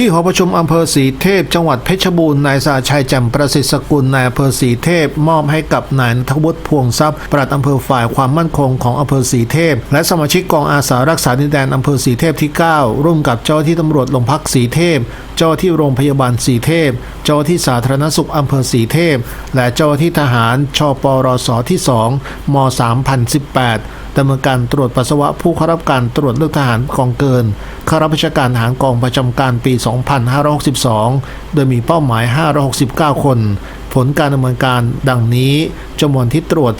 ที่หอประชุมอำเภอสีเทพ จังหวัดเพชรบูรณ์นายสาชัยแจ่มประสิทธิ์สกุลนายอำเภอสีเทพ มอบให้กับนายนทวุฒิพวงทรัพย์ปลัดอำเภอฝ่ายความมั่นคงของอำเภอสีเทพ และสมาชิกกองอาสารักษาดินแดนอำเภอสีเทพที่ 9 ร่วมกับเจ้าที่ตำรวจโรงพักสีเทพ เจ้าที่โรงพยาบาลสีเทพ เจ้าที่สาธารณสุขอำเภอสีเทพ และเจ้าหน้าที่ทหารชปรสที่ 2ม3018ดำเนินการตรวจปัสสาวะผู้เข้ารับการตรวจเลือกทหารกองเกิน ข้ารับราชการทหารกองประจำการปี 2562 โดยมีเป้าหมาย 569 คน ผลการดำเนินการดังนี้จำนวนที่ตรวจ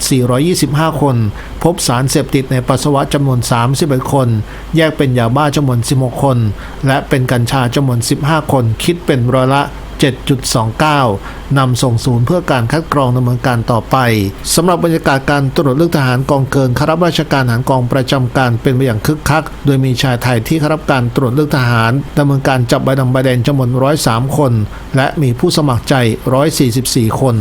425 คน พบสารเสพติดในปัสสาวะจำนวน 31 คน แยกเป็นยาบ้าจำนวน 16 คน และเป็นกัญชาจำนวน 15 คน คิดเป็นร้อยละ 7.29 นำส่งศูนย์เพื่อการคัดกรองดำเนินการต่อไปสำหรับบรรยากาศการตรวจเลือกทหารกองเกินข้าราชการทหารกองประจำการเป็นไปอย่างคึกคัก โดยมีชายไทยที่ข้ารับการตรวจเลือกทหารดำเนินการจับใบดำใบแดงจำนวน 103 คน และมีผู้สมัครใจ 144 คน